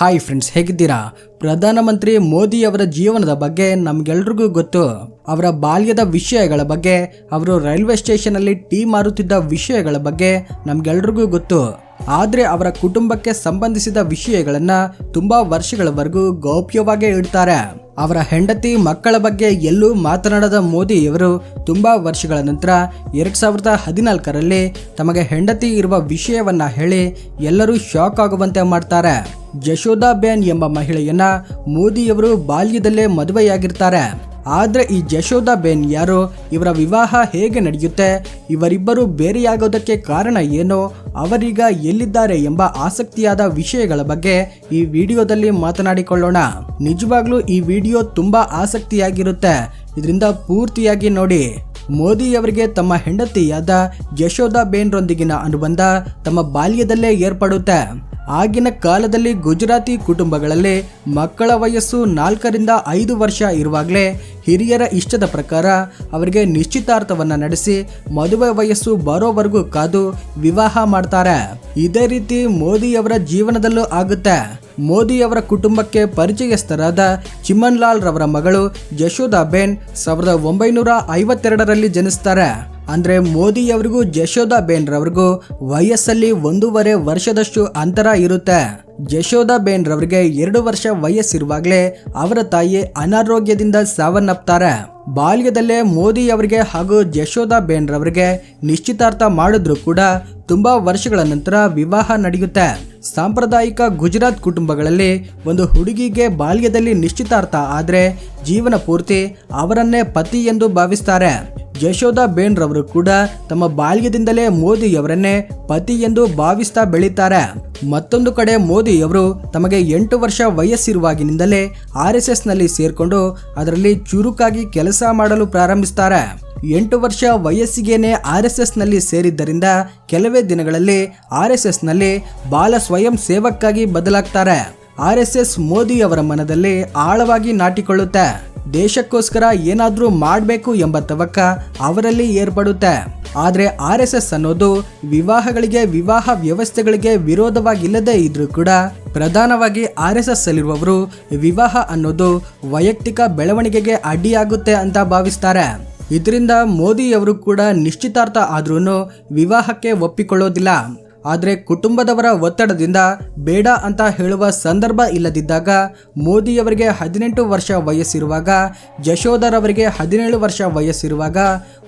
Hi friends ಹೇಗಿದ್ದೀರಾ? ಪ್ರಧಾನಮಂತ್ರಿ ಮೋದಿ ಅವರ ಜೀವನದ ಬಗ್ಗೆ ನಮಗೆಲ್ರಿಗೂ ಗೊತ್ತು. ಅವರ ಬಾಲ್ಯದ ವಿಷಯಗಳ ಬಗ್ಗೆ, ಅವರು ರೈಲ್ವೆ ಸ್ಟೇಷನಲ್ಲಿ ಟೀ ಮಾರುತ್ತಿದ್ದ ವಿಷಯಗಳ ಬಗ್ಗೆ ನಮಗೆಲ್ರಿಗೂ ಗೊತ್ತು. ಆದರೆ ಅವರ ಕುಟುಂಬಕ್ಕೆ ಸಂಬಂಧಿಸಿದ ವಿಷಯಗಳನ್ನು ತುಂಬಾ ವರ್ಷಗಳವರೆಗೂ ಗೌಪ್ಯವಾಗೇ ಇಡ್ತಾರೆ. ಅವರ ಹೆಂಡತಿ ಮಕ್ಕಳ ಬಗ್ಗೆ ಎಲ್ಲೂ ಮಾತನಾಡದ ಮೋದಿಯವರು ತುಂಬಾ ವರ್ಷಗಳ ನಂತರ ಎರಡು ಸಾವಿರದ ಹದಿನಾಲ್ಕರಲ್ಲಿ ತಮಗೆ ಹೆಂಡತಿ ಇರುವ ವಿಷಯವನ್ನ ಹೇಳಿ ಎಲ್ಲರೂ ಶಾಕ್ ಆಗುವಂತೆ ಮಾಡ್ತಾರೆ. ಜಶೋದಾಬೇನ್ ಎಂಬ ಮಹಿಳೆಯನ್ನ ಮೋದಿಯವರು ಬಾಲ್ಯದಲ್ಲೇ ಮದುವೆಯಾಗಿರ್ತಾರೆ. ಆದ್ರೆ ಈ ಜಶೋದಾಬೇನ್ ಯಾರು ಇವರ ವಿವಾಹ ಹೇಗೆ ನಡೆಯುತ್ತೆ? ಇವರಿಬ್ಬರು ಬೇರೆಯಾಗೋದಕ್ಕೆ ಕಾರಣ ಏನು? ಅವರೀಗ ಎಲ್ಲಿದ್ದಾರೆ ಎಂಬ ಆಸಕ್ತಿಯಾದ ವಿಷಯಗಳ ಬಗ್ಗೆ ಈ ವಿಡಿಯೋದಲ್ಲಿ ಮಾತನಾಡಿಕೊಳ್ಳೋಣ. ನಿಜವಾಗ್ಲೂ ಈ ವಿಡಿಯೋ ತುಂಬಾ ಆಸಕ್ತಿಯಾಗಿರುತ್ತೆ. ಇದರಿಂದ ಪೂರ್ತಿಯಾಗಿ ನೋಡಿ. ಮೋದಿಯವರಿಗೆ ತಮ್ಮ ಹೆಂಡತಿಯಾದ ಯಶೋದಾ ಬೇನ್ರೊಂದಿಗಿನ ಅನುಬಂಧ ತಮ್ಮ ಬಾಲ್ಯದಲ್ಲೇ ಏರ್ಪಡುತ್ತೆ. ಆಗಿನ ಕಾಲದಲ್ಲಿ ಗುಜರಾತಿ ಕುಟುಂಬಗಳಲ್ಲಿ ಮಕ್ಕಳ ವಯಸ್ಸು ನಾಲ್ಕರಿಂದ ಐದು ವರ್ಷ ಇರುವಾಗಲೇ ಹಿರಿಯರ ಇಷ್ಟದ ಪ್ರಕಾರ ಅವರಿಗೆ ನಿಶ್ಚಿತಾರ್ಥವನ್ನು ನಡೆಸಿ ಮದುವೆ ವಯಸ್ಸು ಬರೋವರೆಗೂ ಕಾದು ವಿವಾಹ ಮಾಡ್ತಾರೆ. ಇದೇ ರೀತಿ ಮೋದಿಯವರ ಜೀವನದಲ್ಲೂ ಆಗುತ್ತೆ. ಮೋದಿಯವರ ಕುಟುಂಬಕ್ಕೆ ಪರಿಚಯಸ್ಥರಾದ ಚಿಮ್ಮನ್ಲಾಲ್ ಲಾಲ್ ರವರ ಮಗಳು ಜಶೋದಾಬೇನ್ ಸಾವಿರದ ಒಂಬೈನೂರ ಐವತ್ತೆರಡರಲ್ಲಿ ಜನಿಸ್ತಾರೆ. ಅಂದ್ರೆ ಮೋದಿಯವರಿಗೂ ಜಶೋದಾ ಬೇನ್ರವ್ರಿಗೂ ವಯಸ್ಸಲ್ಲಿ ಒಂದೂವರೆ ವರ್ಷದಷ್ಟು ಅಂತರ ಇರುತ್ತೆ. ಜಶೋದಾ ಬೇನ್ರವ್ರಿಗೆ ಎರಡು ವರ್ಷ ವಯಸ್ಸಿರುವಾಗಲೇ ಅವರ ತಾಯಿ ಅನಾರೋಗ್ಯದಿಂದ ಸಾವನ್ನಪ್ತಾರೆ. ಬಾಲ್ಯದಲ್ಲೇ ಮೋದಿ ಅವರಿಗೆ ಹಾಗೂ ಜಶೋದಾ ಬೇನ್ರವ್ರಿಗೆ ನಿಶ್ಚಿತಾರ್ಥ ಮಾಡಿದ್ರು ಕೂಡ ತುಂಬಾ ವರ್ಷಗಳ ನಂತರ ವಿವಾಹ ನಡೆಯುತ್ತೆ. ಸಾಂಪ್ರದಾಯಿಕ ಗುಜರಾತ್ ಕುಟುಂಬಗಳಲ್ಲಿ ಒಂದು ಹುಡುಗಿಗೆ ಬಾಲ್ಯದಲ್ಲಿ ನಿಶ್ಚಿತಾರ್ಥ ಆದ್ರೆ ಜೀವನ ಪೂರ್ತಿ ಅವರನ್ನೇ ಪತಿ ಎಂದು ಭಾವಿಸ್ತಾರೆ. ಯಶೋದಾ ಬೇನ್ ರವರು ಕೂಡ ತಮ್ಮ ಬಾಲ್ಯದಿಂದಲೇ ಮೋದಿಯವರನ್ನೇ ಪತಿ ಎಂದು ಭಾವಿಸ್ತಾ ಬೆಳೀತಾರೆ. ಮತ್ತೊಂದು ಕಡೆ ಮೋದಿಯವರು ತಮಗೆ ಎಂಟು ವರ್ಷ ವಯಸ್ಸಿರುವಾಗಿನಿಂದಲೇ ಆರ್ ಎಸ್ ಎಸ್ನಲ್ಲಿ ಸೇರ್ಕೊಂಡು ಅದರಲ್ಲಿ ಚುರುಕಾಗಿ ಕೆಲಸ ಮಾಡಲು ಪ್ರಾರಂಭಿಸ್ತಾರೆ. ಎಂಟು ವರ್ಷ ವಯಸ್ಸಿಗೇನೆ ಆರ್ ಎಸ್ ಎಸ್ನಲ್ಲಿ ಸೇರಿದ್ದರಿಂದ ಕೆಲವೇ ದಿನಗಳಲ್ಲಿ ಆರ್ ಎಸ್ ಎಸ್ನಲ್ಲಿ ಬಾಲ ಸ್ವಯಂ ಸೇವಕ್ಕಾಗಿ ಬದಲಾಗ್ತಾರೆ. ಆರ್ ಎಸ್ ಎಸ್ ಮೋದಿ ಅವರ ಮನದಲ್ಲಿ ಆಳವಾಗಿ ನಾಟಿಕೊಳ್ಳುತ್ತೆ. ದೇಶಕ್ಕೋಸ್ಕರ ಏನಾದರೂ ಮಾಡಬೇಕು ಎಂಬ ತವಕ ಅವರಲ್ಲಿ ಏರ್ಪಡುತ್ತೆ. ಆದರೆ ಆರ್ ಎಸ್ ಎಸ್ ಅನ್ನೋದು ವಿವಾಹಗಳಿಗೆ ವಿವಾಹ ವ್ಯವಸ್ಥೆಗಳಿಗೆ ವಿರೋಧವಾಗಿಲ್ಲದೇ ಇದ್ರೂ ಕೂಡ ಪ್ರಧಾನವಾಗಿ ಆರ್ ಎಸ್ ಎಸ್ ಅಲ್ಲಿರುವವರು ವಿವಾಹ ಅನ್ನೋದು ವೈಯಕ್ತಿಕ ಬೆಳವಣಿಗೆಗೆ ಅಡ್ಡಿಯಾಗುತ್ತೆ ಅಂತ ಭಾವಿಸ್ತಾರೆ. ಇದರಿಂದ ಮೋದಿಯವರು ಕೂಡ ನಿಶ್ಚಿತಾರ್ಥ ಆದ್ರೂ ವಿವಾಹಕ್ಕೆ ಒಪ್ಪಿಕೊಳ್ಳೋದಿಲ್ಲ. ಆದರೆ ಕುಟುಂಬದವರ ಒತ್ತಡದಿಂದ ಬೇಡ ಅಂತ ಹೇಳುವ ಸಂದರ್ಭ ಇಲ್ಲದಿದ್ದಾಗ ಮೋದಿಯವರಿಗೆ ಹದಿನೆಂಟು ವರ್ಷ ವಯಸ್ಸಿರುವಾಗ ಯಶೋಧರವರಿಗೆ ಹದಿನೇಳು ವರ್ಷ ವಯಸ್ಸಿರುವಾಗ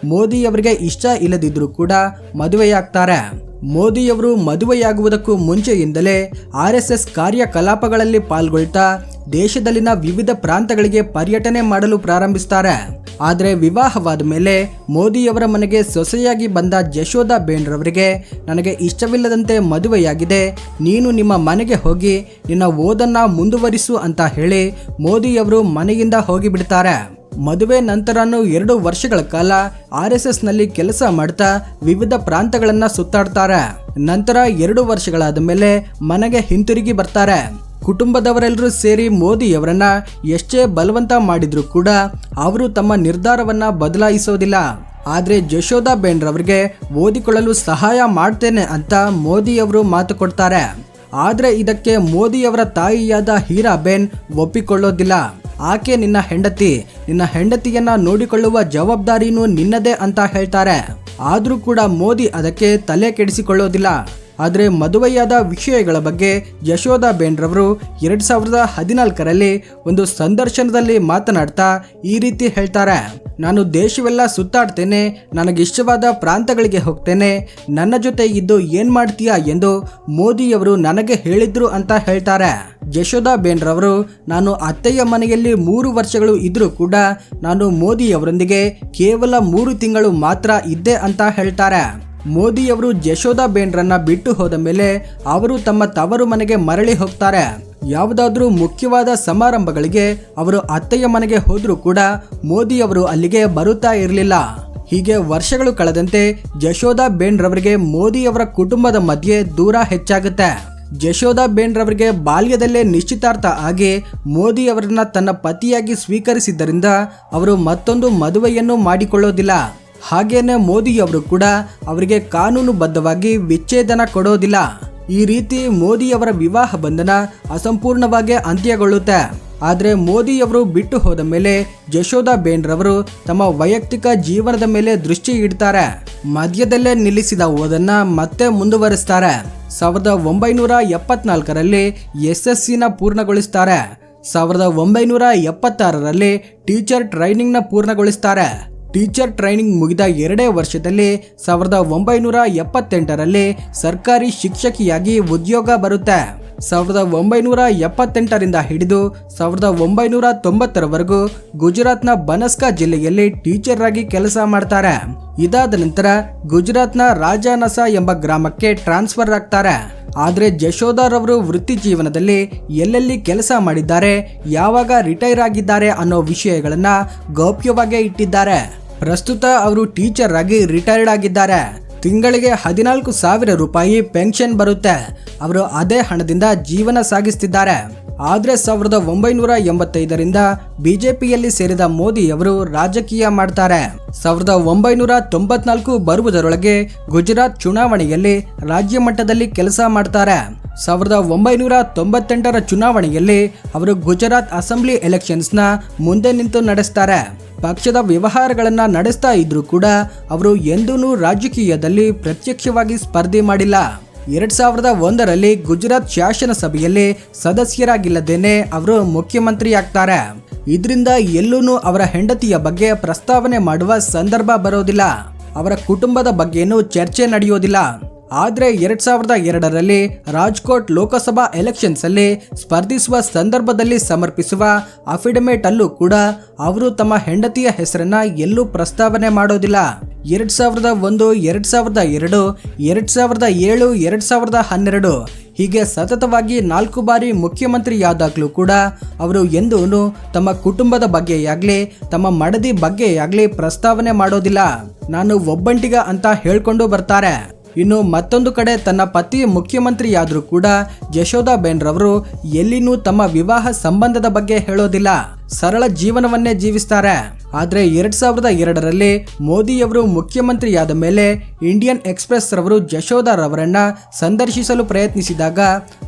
ಮೋದಿಯವರಿಗೆ ಇಷ್ಟ ಇಲ್ಲದಿದ್ದರೂ ಕೂಡ ಮದುವೆಯಾಗ್ತಾರೆ. ಮೋದಿಯವರು ಮದುವೆಯಾಗುವುದಕ್ಕೂ ಮುಂಚೆಯಿಂದಲೇ ಆರ್ಎಸ್ಎಸ್ ಎಸ್ ಎಸ್ ಕಾರ್ಯಕಲಾಪಗಳಲ್ಲಿ ಪಾಲ್ಗೊಳ್ತಾ ದೇಶದಲ್ಲಿನ ವಿವಿಧ ಪ್ರಾಂತಗಳಿಗೆ ಪರ್ಯಟನೆ ಮಾಡಲು ಪ್ರಾರಂಭಿಸ್ತಾರೆ. ಆದರೆ ವಿವಾಹವಾದ ಮೇಲೆ ಮೋದಿಯವರ ಮನೆಗೆ ಸೊಸೆಯಾಗಿ ಬಂದ ಜಶೋದಾ ಬೇಣ್ರವರಿಗೆ ನನಗೆ ಇಷ್ಟವಿಲ್ಲದಂತೆ ಮದುವೆಯಾಗಿದೆ. ನೀನು ನಿಮ್ಮ ಮನೆಗೆ ಹೋಗಿ ನಿನ್ನ ಓದನ್ನ ಮುಂದುವರಿಸು ಅಂತ ಹೇಳಿ ಮೋದಿಯವರು ಮನೆಯಿಂದ ಹೋಗಿಬಿಡ್ತಾರೆ. ಮದುವೆ ನಂತರನೂ ಎರಡು ವರ್ಷಗಳ ಕಾಲ ಆರ್ ಎಸ್ ಎಸ್ನಲ್ಲಿ ಕೆಲಸ ಮಾಡ್ತಾ ವಿವಿಧ ಪ್ರಾಂತಗಳನ್ನ ಸುತ್ತಾಡ್ತಾರೆ. ನಂತರ ಎರಡು ವರ್ಷಗಳಾದ ಮೇಲೆ ಮನೆಗೆ ಹಿಂತಿರುಗಿ ಬರ್ತಾರೆ. ಕುಟುಂಬದವರೆಲ್ಲರೂ ಸೇರಿ ಮೋದಿಯವರನ್ನ ಎಷ್ಟೇ ಬಲವಂತ ಮಾಡಿದ್ರು ಕೂಡ ಅವರು ತಮ್ಮ ನಿರ್ಧಾರವನ್ನ ಬದಲಾಯಿಸೋದಿಲ್ಲ. ಆದರೆ ಜಶೋದಾ ಬೇನ್ರವ್ರಿಗೆ ಓದಿಕೊಳ್ಳಲು ಸಹಾಯ ಮಾಡ್ತೇನೆ ಅಂತ ಮೋದಿಯವರು ಮಾತು ಕೊಡ್ತಾರೆ. ಆದ್ರೆ ಇದಕ್ಕೆ ಮೋದಿಯವರ ತಾಯಿಯಾದ ಹೀರಾಬೆನ್ ಒಪ್ಪಿಕೊಳ್ಳೋದಿಲ್ಲ. ಆಕೆ ನಿನ್ನ ಹೆಂಡತಿ. ನಿನ್ನ ಹೆಂಡತಿಯನ್ನ ನೋಡಿಕೊಳ್ಳುವ ಜವಾಬ್ದಾರಿನೂ ನಿನ್ನದೇ ಅಂತ ಹೇಳ್ತಾರೆ. ಆದರೂ ಕೂಡ ಮೋದಿ ಅದಕ್ಕೆ ತಲೆ ಕೆಡಿಸಿಕೊಳ್ಳೋದಿಲ್ಲ. ಆದರೆ ಮದುವೆಯಾದ ವಿಷಯಗಳ ಬಗ್ಗೆ ಯಶೋದಾ ಬೇನ್ರವರು ಎರಡು ಸಾವಿರದ ಹದಿನಾಲ್ಕರಲ್ಲಿ ಒಂದು ಸಂದರ್ಶನದಲ್ಲಿ ಮಾತನಾಡ್ತಾ ಈ ರೀತಿ ಹೇಳ್ತಾರೆ. ನಾನು ದೇಶವೆಲ್ಲ ಸುತ್ತಾಡ್ತೇನೆ, ನನಗಿಷ್ಟವಾದ ಪ್ರಾಂತಗಳಿಗೆ ಹೋಗ್ತೇನೆ, ನನ್ನ ಜೊತೆ ಇದ್ದು ಏನ್ ಮಾಡ್ತೀಯಾ ಎಂದು ಮೋದಿಯವರು ನನಗೆ ಹೇಳಿದ್ರು ಅಂತ ಹೇಳ್ತಾರೆ. ಯಶೋದಾ ಬೇನ್ರವರು ನಾನು ಅತ್ತೆಯ ಮನೆಯಲ್ಲಿ ಮೂರು ವರ್ಷಗಳು ಇದ್ದರೂ ಕೂಡ ನಾನು ಮೋದಿಯವರೊಂದಿಗೆ ಕೇವಲ ಮೂರು ತಿಂಗಳು ಮಾತ್ರ ಇದ್ದೆ ಅಂತ ಹೇಳ್ತಾರೆ. ಮೋದಿಯವರು ಯಶೋಧ ಬೇನ್ರನ್ನ ಬಿಟ್ಟು ಹೋದ ಮೇಲೆ ಅವರು ತಮ್ಮ ತವರು ಮನೆಗೆ ಮರಳಿ ಹೋಗ್ತಾರೆ. ಯಾವುದಾದ್ರೂ ಮುಖ್ಯವಾದ ಸಮಾರಂಭಗಳಿಗೆ ಅವರು ಅತ್ತೆಯ ಮನೆಗೆ ಹೋದರೂ ಕೂಡ ಮೋದಿಯವರು ಅಲ್ಲಿಗೆ ಬರುತ್ತಾ ಇರಲಿಲ್ಲ. ಹೀಗೆ ವರ್ಷಗಳು ಕಳೆದಂತೆ ಜಶೋದಾ ಬೇನ್ರವರಿಗೆ ಮೋದಿಯವರ ಕುಟುಂಬದ ಮಧ್ಯೆ ದೂರ ಹೆಚ್ಚಾಗುತ್ತೆ. ಜಶೋದಾ ಬೇನ್ರವರಿಗೆ ಬಾಲ್ಯದಲ್ಲೇ ನಿಶ್ಚಿತಾರ್ಥ ಆಗಿ ಮೋದಿಯವರನ್ನ ತನ್ನ ಪತಿಯಾಗಿ ಸ್ವೀಕರಿಸಿದ್ದರಿಂದ ಅವರು ಮತ್ತೊಂದು ಮದುವೆಯನ್ನು ಮಾಡಿಕೊಳ್ಳೋದಿಲ್ಲ. ಹಾಗೇನೆ ಮೋದಿಯವರು ಕೂಡ ಅವರಿಗೆ ಕಾನೂನುಬದ್ಧವಾಗಿ ವಿಚ್ಛೇದನ ಕೊಡೋದಿಲ್ಲ. ಈ ರೀತಿ ಮೋದಿಯವರ ವಿವಾಹ ಬಂಧನ ಅಸಂಪೂರ್ಣವಾಗಿ ಅಂತ್ಯಗೊಳ್ಳುತ್ತೆ. ಆದರೆ ಮೋದಿಯವರು ಬಿಟ್ಟು ಹೋದ ಮೇಲೆ ಯಶೋಧಾ ಬೇನ್ರವರು ತಮ್ಮ ವೈಯಕ್ತಿಕ ಜೀವನದ ಮೇಲೆ ದೃಷ್ಟಿ ಇಡ್ತಾರೆ. ಮಧ್ಯದಲ್ಲೇ ನಿಲ್ಲಿಸಿದ ಓದನ್ನ ಮತ್ತೆ ಮುಂದುವರಿಸ್ತಾರೆ. ಸಾವಿರದ ಒಂಬೈನೂರ ಎಪ್ಪತ್ನಾಲ್ಕರಲ್ಲಿ ಎಸ್ ಎಸ್ ಸಿನ ಪೂರ್ಣಗೊಳಿಸ್ತಾರೆ. ಸಾವಿರದ ಒಂಬೈನೂರ ಎಪ್ಪತ್ತಾರರಲ್ಲಿ ಟೀಚರ್ ಟ್ರೈನಿಂಗ್ನ ಪೂರ್ಣಗೊಳಿಸ್ತಾರೆ. ಟೀಚರ್ ಟ್ರೈನಿಂಗ್ ಮುಗಿದ ಎರಡೇ ವರ್ಷದಲ್ಲಿ ಸಾವಿರದ ಒಂಬೈನೂರ ಎಪ್ಪತ್ತೆಂಟರಲ್ಲಿ ಸರ್ಕಾರಿ ಶಿಕ್ಷಕಿಯಾಗಿ ಉದ್ಯೋಗ ಬರುತ್ತೆ. ಸಾವಿರದ ಒಂಬೈನೂರ ಎಪ್ಪತ್ತೆಂಟರಿಂದ ಹಿಡಿದು ಸಾವಿರದ ಒಂಬೈನೂರ ತೊಂಬತ್ತರವರೆಗೂ ಗುಜರಾತ್ನ ಬನಸ್ಕಾ ಜಿಲ್ಲೆಯಲ್ಲಿ ಟೀಚರ್ ಆಗಿ ಕೆಲಸ ಮಾಡ್ತಾರೆ. ಇದಾದ ನಂತರ ಗುಜರಾತ್ನ ರಾಜಾನಸ ಎಂಬ ಗ್ರಾಮಕ್ಕೆ ಟ್ರಾನ್ಸ್ಫರ್ ಆಗ್ತಾರೆ. ಆದರೆ ಜಶೋದಾರವರು ವೃತ್ತಿ ಜೀವನದಲ್ಲಿ ಎಲ್ಲೆಲ್ಲಿ ಕೆಲಸ ಮಾಡಿದ್ದಾರೆ, ಯಾವಾಗ ರಿಟೈರ್ ಆಗಿದ್ದಾರೆ ಅನ್ನೋ ವಿಷಯಗಳನ್ನು ಗೌಪ್ಯವಾಗೇ ಇಟ್ಟಿದ್ದಾರೆ. ಪ್ರಸ್ತುತ ಅವರು ಟೀಚರ್ ಆಗಿ ರಿಟೈರ್ಡ್ ಆಗಿದ್ದಾರೆ. ತಿಂಗಳಿಗೆ ಹದಿನಾಲ್ಕು ಸಾವಿರ ರೂಪಾಯಿ ಪೆನ್ಷನ್ ಬರುತ್ತೆ. ಅವರು ಅದೇ ಹಣದಿಂದ ಜೀವನ ಸಾಗಿಸ್ತಿದ್ದಾರೆ. ಆದರೆ ಸಾವಿರದ ಒಂಬೈನೂರ ಎಂಬತ್ತೈದರಿಂದ ಬಿಜೆಪಿಯಲ್ಲಿ ಸೇರಿದ ಮೋದಿ ಅವರು ರಾಜಕೀಯ ಮಾಡ್ತಾರೆ. ಸಾವಿರದ ಒಂಬೈನೂರ ತೊಂಬತ್ನಾಲ್ಕು ಬರುವುದರೊಳಗೆ ಗುಜರಾತ್ ಚುನಾವಣೆಯಲ್ಲಿ ರಾಜ್ಯ ಮಟ್ಟದಲ್ಲಿ ಕೆಲಸ ಮಾಡ್ತಾರೆ. ಸಾವಿರದ ಒಂಬೈನೂರ ತೊಂಬತ್ತೆಂಟರ ಚುನಾವಣೆಯಲ್ಲಿ ಅವರು ಗುಜರಾತ್ ಅಸೆಂಬ್ಲಿ ಎಲೆಕ್ಷನ್ಸ್ನ ಮುಂದೆ ನಿಂತು ನಡೆಸ್ತಾರೆ. ಪಕ್ಷದ ವ್ಯವಹಾರಗಳನ್ನು ನಡೆಸ್ತಾ ಇದ್ರು ಕೂಡ ಅವರು ಎಂದೂ ರಾಜಕೀಯದಲ್ಲಿ ಪ್ರತ್ಯಕ್ಷವಾಗಿ ಸ್ಪರ್ಧೆ ಮಾಡಿಲ್ಲ. ಎರಡ್ ಸಾವಿರದ ಒಂದರಲ್ಲಿ ಗುಜರಾತ್ ಶಾಸನಸಭೆಯಲ್ಲಿ ಸದಸ್ಯರಾಗಿಲ್ಲದೇನೆ ಅವರು ಮುಖ್ಯಮಂತ್ರಿ ಆಗ್ತಾರೆ. ಇದರಿಂದ ಎಲ್ಲೂ ಅವರ ಹೆಂಡತಿಯ ಬಗ್ಗೆ ಪ್ರಸ್ತಾವನೆ ಮಾಡುವ ಸಂದರ್ಭ ಬರೋದಿಲ್ಲ. ಅವರ ಕುಟುಂಬದ ಬಗ್ಗೆನೂ ಚರ್ಚೆ ನಡೆಯೋದಿಲ್ಲ. ಆದರೆ ಎರಡ್ ಸಾವಿರದ ಎರಡರಲ್ಲಿ ರಾಜ್ಕೋಟ್ ಲೋಕಸಭಾ ಎಲೆಕ್ಷನ್ಸ್ ಅಲ್ಲಿ ಸ್ಪರ್ಧಿಸುವ ಸಂದರ್ಭದಲ್ಲಿ ಸಮರ್ಪಿಸುವ ಅಫಿಡವಿಟ್ ಅಲ್ಲೂ ಕೂಡ ಅವರು ತಮ್ಮ ಹೆಂಡತಿಯ ಹೆಸರನ್ನ ಎಲ್ಲೂ ಪ್ರಸ್ತಾವನೆ ಮಾಡೋದಿಲ್ಲ. ಎರಡ್ ಸಾವಿರದ ಒಂದು, ಎರಡ್ ಸಾವಿರದ ಎರಡು, ಎರಡ್ ಸಾವಿರದ ಏಳು, ಎರಡ್ ಸಾವಿರದ ಹನ್ನೆರಡು. ಹೀಗೆ ಸತತವಾಗಿ ನಾಲ್ಕು ಬಾರಿ ಮುಖ್ಯಮಂತ್ರಿಯಾದಾಗಲೂ ಕೂಡ ಅವರು ಎಂದೂ ತಮ್ಮ ಕುಟುಂಬದ ಬಗ್ಗೆಯಾಗಲಿ, ತಮ್ಮ ಮಡದಿ ಬಗ್ಗೆಯಾಗಲಿ ಪ್ರಸ್ತಾವನೆ ಮಾಡೋದಿಲ್ಲ. ನಾನು ಒಬ್ಬಂಟಿಗ ಅಂತ ಹೇಳ್ಕೊಂಡು ಬರ್ತಾರೆ. ಇನ್ನು ಮತ್ತೊಂದು ಕಡೆ ತನ್ನ ಪತಿ ಮುಖ್ಯಮಂತ್ರಿಯಾದರೂ ಕೂಡ ಯಶೋಧಾ ರವರು ಎಲ್ಲಿನೂ ತಮ್ಮ ವಿವಾಹ ಸಂಬಂಧದ ಬಗ್ಗೆ ಹೇಳೋದಿಲ್ಲ. ಸರಳ ಜೀವನವನ್ನೇ ಜೀವಿಸ್ತಾರೆ. ಆದರೆ ಎರಡ್ ಸಾವಿರದ ಎರಡರಲ್ಲಿ ಮೋದಿಯವರು ಮುಖ್ಯಮಂತ್ರಿಯಾದ ಮೇಲೆ ಇಂಡಿಯನ್ ಎಕ್ಸ್ಪ್ರೆಸ್ ರವರು ಜಶೋದಾರವರನ್ನ ಸಂದರ್ಶಿಸಲು ಪ್ರಯತ್ನಿಸಿದಾಗ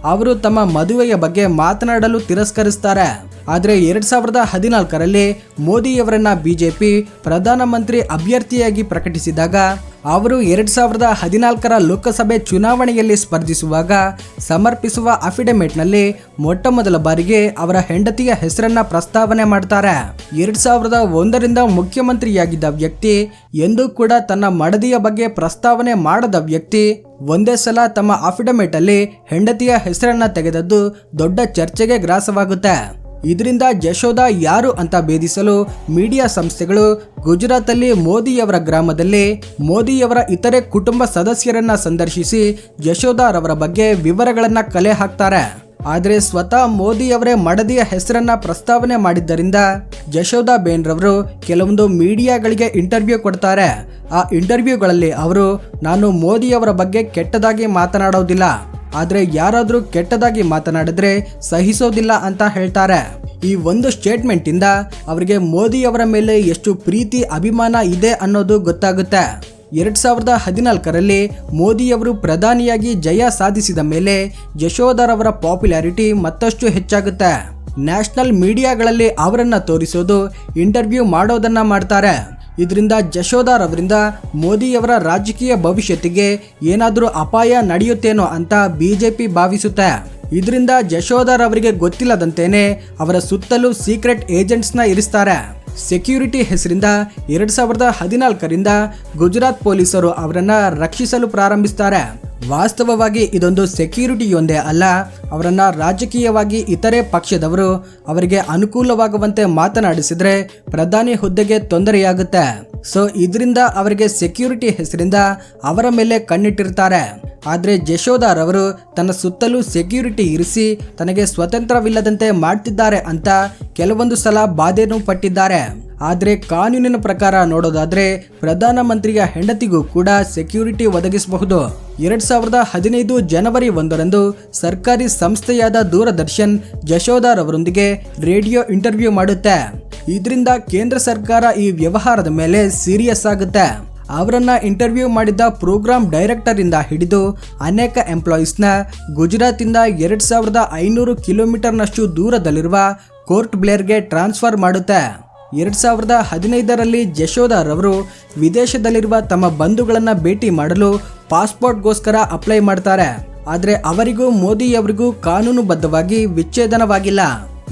ಅವರು ತಮ್ಮ ಮದುವೆಯ ಬಗ್ಗೆ ಮಾತನಾಡಲು ತಿರಸ್ಕರಿಸ್ತಾರೆ. ಆದರೆ ಎರಡ್ ಸಾವಿರದ ಹದಿನಾಲ್ಕರಲ್ಲಿ ಮೋದಿಯವರನ್ನ ಬಿಜೆಪಿ ಪ್ರಧಾನಮಂತ್ರಿ ಅಭ್ಯರ್ಥಿಯಾಗಿ ಪ್ರಕಟಿಸಿದಾಗ ಅವರು ಎರಡು ಸಾವಿರದ ಹದಿನಾಲ್ಕರ ಲೋಕಸಭೆ ಚುನಾವಣೆಯಲ್ಲಿ ಸ್ಪರ್ಧಿಸುವಾಗ ಸಮರ್ಪಿಸುವ ಅಫಿಡಮೇಟ್ನಲ್ಲಿ ಮೊಟ್ಟ ಮೊದಲ ಬಾರಿಗೆ ಅವರ ಹೆಂಡತಿಯ ಹೆಸರನ್ನ ಪ್ರಸ್ತಾವನೆ ಮಾಡ್ತಾರೆ. ಎರಡ್ ಸಾವಿರದ ಒಂದರಿಂದ ಮುಖ್ಯಮಂತ್ರಿಯಾಗಿದ್ದ ವ್ಯಕ್ತಿ ಎಂದೂ ಕೂಡ ತನ್ನ ಮಡದಿಯ ಬಗ್ಗೆ ಪ್ರಸ್ತಾವನೆ ಮಾಡದ ವ್ಯಕ್ತಿ ಒಂದೇ ಸಲ ತಮ್ಮ ಅಫಿಡಮೇಟ್ ಅಲ್ಲಿ ಹೆಂಡತಿಯ ಹೆಸರನ್ನ ತೆಗೆದದ್ದು ದೊಡ್ಡ ಚರ್ಚೆಗೆ ಗ್ರಾಸವಾಗುತ್ತೆ. ಇದರಿಂದ ಯಶೋಧ ಯಾರು ಅಂತ ಭೇದಿಸಲು ಮೀಡಿಯಾ ಸಂಸ್ಥೆಗಳು ಗುಜರಾತಲ್ಲಿ ಮೋದಿಯವರ ಗ್ರಾಮದಲ್ಲಿ ಮೋದಿಯವರ ಇತರೆ ಕುಟುಂಬ ಸದಸ್ಯರನ್ನ ಸಂದರ್ಶಿಸಿ ಯಶೋಧಾರವರ ಬಗ್ಗೆ ವಿವರಗಳನ್ನ ಕಲೆ ಹಾಕ್ತಾರೆ. ಆದರೆ ಸ್ವತಃ ಮೋದಿಯವರೇ ಮಡದಿಯ ಹೆಸರನ್ನ ಪ್ರಸ್ತಾವನೆ ಮಾಡಿದ್ದರಿಂದ ಯಶೋಧ ಬೇನ್ ರವರು ಕೆಲವೊಂದು ಮೀಡಿಯಾಗಳಿಗೆ ಇಂಟರ್ವ್ಯೂ ಕೊಡ್ತಾರೆ. ಆ ಇಂಟರ್ವ್ಯೂಗಳಲ್ಲಿ ಅವರು, ನಾನು ಮೋದಿಯವರ ಬಗ್ಗೆ ಕೆಟ್ಟದಾಗಿ ಮಾತನಾಡೋದಿಲ್ಲ. ಆದರೆ ಯಾರಾದರೂ ಕೆಟ್ಟದಾಗಿ ಮಾತನಾಡಿದ್ರೆ ಸಹಿಸೋದಿಲ್ಲ ಅಂತ ಹೇಳ್ತಾರೆ. ಈ ಒಂದು ಸ್ಟೇಟ್ಮೆಂಟ್ ಇಂದ ಅವರಿಗೆ ಮೋದಿಯವರ ಮೇಲೆ ಎಷ್ಟು ಪ್ರೀತಿ, ಅಭಿಮಾನ ಇದೆ ಅನ್ನೋದು ಗೊತ್ತಾಗುತ್ತೆ. ಎರಡು ಸಾವಿರದ ಹದಿನಾಲ್ಕರಲ್ಲಿ ಮೋದಿಯವರು ಪ್ರಧಾನಿಯಾಗಿ ಜಯ ಸಾಧಿಸಿದ ಮೇಲೆ ಯಶೋಧರವರ ಪಾಪ್ಯುಲಾರಿಟಿ ಮತ್ತಷ್ಟು ಹೆಚ್ಚಾಗುತ್ತೆ. ನ್ಯಾಷನಲ್ ಮೀಡಿಯಾಗಳಲ್ಲಿ ಅವರನ್ನು ತೋರಿಸೋದು, ಇಂಟರ್ವ್ಯೂ ಮಾಡೋದನ್ನ ಮಾಡ್ತಾರೆ. ಇದರಿಂದ ಜಶೋದಾರ್ ಅವರಿಂದ ಮೋದಿಯವರ ರಾಜಕೀಯ ಭವಿಷ್ಯತ್ತಿಗೆ ಏನಾದರೂ ಅಪಾಯ ನಡೆಯುತ್ತೇನೋ ಅಂತ ಬಿಜೆಪಿ ಭಾವಿಸುತ್ತೆ. ಇದರಿಂದ ಜಶೋದಾರ್ ಅವರಿಗೆ ಗೊತ್ತಿಲ್ಲದಂತೇನೆ ಅವರ ಸುತ್ತಲೂ ಸೀಕ್ರೆಟ್ ಏಜೆಂಟ್ಸ್ನ ಇರಿಸ್ತಾರೆ. ಸೆಕ್ಯೂರಿಟಿ ಹೆಸರಿಂದ ಎರಡು ಸಾವಿರದ ಹದಿನಾಲ್ಕರಿಂದ ಗುಜರಾತ್ ಪೊಲೀಸರು ಅವರನ್ನು ರಕ್ಷಿಸಲು ಪ್ರಾರಂಭಿಸ್ತಾರೆ. ವಾಸ್ತವವಾಗಿ ಇದೊಂದು ಸೆಕ್ಯೂರಿಟಿಯೊಂದೇ ಅಲ್ಲ, ಅವರನ್ನು ರಾಜಕೀಯವಾಗಿ ಇತರೆ ಪಕ್ಷದವರು ಅವರಿಗೆ ಅನುಕೂಲವಾಗುವಂತೆ ಮಾತನಾಡಿಸಿದರೆ ಪ್ರಧಾನಿ ಹುದ್ದೆಗೆ ತೊಂದರೆಯಾಗುತ್ತೆ. ಸೊ ಇದರಿಂದ ಅವರಿಗೆ ಸೆಕ್ಯೂರಿಟಿ ಹೆಸರಿಂದ ಅವರ ಮೇಲೆ ಕಣ್ಣಿಟ್ಟಿರ್ತಾರೆ. ಆದರೆ ಅವರು ತನ್ನ ಸುತ್ತಲೂ ಸೆಕ್ಯೂರಿಟಿ ಇರಿಸಿ ತನಗೆ ಸ್ವತಂತ್ರವಿಲ್ಲದಂತೆ ಮಾಡ್ತಿದ್ದಾರೆ ಅಂತ ಕೆಲವೊಂದು ಸಲ ಬಾಧೆನೂ ಪಟ್ಟಿದ್ದಾರೆ. ಆದರೆ ಕಾನೂನಿನ ಪ್ರಕಾರ ನೋಡೋದಾದ್ರೆ ಪ್ರಧಾನಮಂತ್ರಿಯ ಹೆಂಡತಿಗೂ ಕೂಡ ಸೆಕ್ಯೂರಿಟಿ ಒದಗಿಸಬಹುದು. ಎರಡ್ ಸಾವಿರದ ಹದಿನೈದು ಜನವರಿ ಒಂದರಂದು ಸರ್ಕಾರಿ ಸಂಸ್ಥೆಯಾದ ದೂರದರ್ಶನ್ ಜಶೋದಾರ್ ಅವರೊಂದಿಗೆ ರೇಡಿಯೋ ಇಂಟರ್ವ್ಯೂ ಮಾಡುತ್ತೆ. ಇದರಿಂದ ಕೇಂದ್ರ ಸರ್ಕಾರ ಈ ವ್ಯವಹಾರದ ಮೇಲೆ ಸೀರಿಯಸ್ ಆಗುತ್ತೆ. ಅವರನ್ನ ಇಂಟರ್ವ್ಯೂ ಮಾಡಿದ್ದ ಪ್ರೋಗ್ರಾಮ್ ಡೈರೆಕ್ಟರ್ ಇಂದ ಹಿಡಿದು ಅನೇಕ ಎಂಪ್ಲಾಯೀಸ್ನ ಗುಜರಾತಿಂದ ಎರಡ್ ಸಾವಿರದ ಐನೂರು ಕಿಲೋಮೀಟರ್ನಷ್ಟು ದೂರದಲ್ಲಿರುವ ಕೋರ್ಟ್ ಬ್ಲೇರ್ಗೆ ಟ್ರಾನ್ಸ್ಫರ್ ಮಾಡುತ್ತೆ. ಎರಡ್ ಸಾವಿರದ ಹದಿನೈದರಲ್ಲಿ ಯಶೋಧರವರು ವಿದೇಶದಲ್ಲಿರುವ ತಮ್ಮ ಬಂಧುಗಳನ್ನು ಭೇಟಿ ಮಾಡಲು ಪಾಸ್ಪೋರ್ಟ್ಗೋಸ್ಕರ ಅಪ್ಲೈ ಮಾಡ್ತಾರೆ. ಆದರೆ ಅವರಿಗೂ ಮೋದಿಯವರಿಗೂ ಕಾನೂನುಬದ್ಧವಾಗಿ ವಿಚ್ಛೇದನವಾಗಿಲ್ಲ.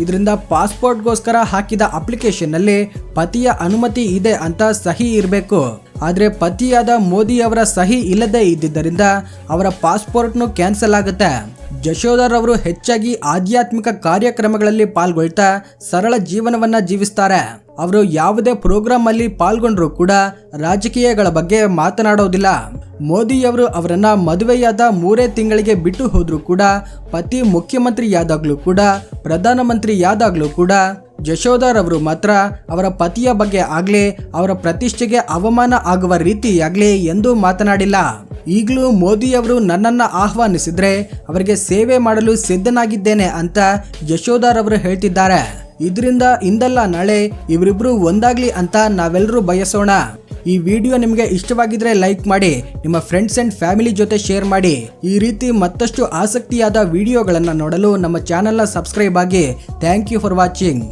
ಇದರಿಂದ ಪಾಸ್ಪೋರ್ಟ್ಗೋಸ್ಕರ ಹಾಕಿದ ಅಪ್ಲಿಕೇಶನ್ನಲ್ಲಿ ಪತಿಯ ಅನುಮತಿ ಇದೆ ಅಂತ ಸಹಿ ಇರಬೇಕು. ಆದರೆ ಪತಿಯಾದ ಮೋದಿ ಅವರ ಸಹಿ ಇಲ್ಲದೆ ಇದ್ದಿದ್ದರಿಂದ ಅವರ ಪಾಸ್ಪೋರ್ಟ್ನು ಕ್ಯಾನ್ಸಲ್ ಆಗುತ್ತೆ. ಜಶೋಧರ್ ಅವರು ಹೆಚ್ಚಾಗಿ ಆಧ್ಯಾತ್ಮಿಕ ಕಾರ್ಯಕ್ರಮಗಳಲ್ಲಿ ಪಾಲ್ಗೊಳ್ತಾ ಸರಳ ಜೀವನವನ್ನ ಜೀವಿಸ್ತಾರೆ. ಅವರು ಯಾವುದೇ ಪ್ರೋಗ್ರಾಮ್ ಅಲ್ಲಿ ಪಾಲ್ಗೊಂಡ್ರೂ ಕೂಡ ರಾಜಕೀಯಗಳ ಬಗ್ಗೆ ಮಾತನಾಡೋದಿಲ್ಲ. ಮೋದಿಯವರು ಅವರನ್ನ ಮದುವೆಯಾದ ಮೂರೇ ತಿಂಗಳಿಗೆ ಬಿಟ್ಟು ಹೋದ್ರೂ ಕೂಡ, ಪತಿ ಮುಖ್ಯಮಂತ್ರಿಯಾದಾಗ್ಲೂ ಕೂಡ, ಪ್ರಧಾನಮಂತ್ರಿಯಾದಾಗ್ಲೂ ಕೂಡ ಜಶೋಧರ್ ಅವರು ಮಾತ್ರ ಅವರ ಪತಿಯ ಬಗ್ಗೆ ಆಗಲೇ ಅವರ ಪ್ರತಿಷ್ಠೆಗೆ ಅವಮಾನ ಆಗುವ ರೀತಿಯಾಗ್ಲಿ ಎಂದೂ ಮಾತನಾಡಿಲ್ಲ. ಈಗಲೂ ಮೋದಿಯವರು ನನ್ನನ್ನ ಆಹ್ವಾನಿಸಿದ್ರೆ ಅವರಿಗೆ ಸೇವೆ ಮಾಡಲು ಸಿದ್ಧನಾಗಿದ್ದೇನೆ ಅಂತ ಯಶೋಧರ್ ಅವರು ಹೇಳ್ತಿದ್ದಾರೆ. ಇದರಿಂದ ಇಂದಲ್ಲ ನಾಳೆ ಇವರಿಬ್ರು ಒಂದಾಗ್ಲಿ ಅಂತ ನಾವೆಲ್ಲರೂ ಬಯಸೋಣ. ಈ ವಿಡಿಯೋ ನಿಮಗೆ ಇಷ್ಟವಾಗಿದ್ರೆ ಲೈಕ್ ಮಾಡಿ, ನಿಮ್ಮ ಫ್ರೆಂಡ್ಸ್ ಅಂಡ್ ಫ್ಯಾಮಿಲಿ ಜೊತೆ ಶೇರ್ ಮಾಡಿ. ಈ ರೀತಿ ಮತ್ತಷ್ಟು ಆಸಕ್ತಿಯಾದ ವಿಡಿಯೋಗಳನ್ನು ನೋಡಲು ನಮ್ಮ ಚಾನೆಲ್ನ ಸಬ್ಸ್ಕ್ರೈಬ್ ಆಗಿ. Thank you for watching.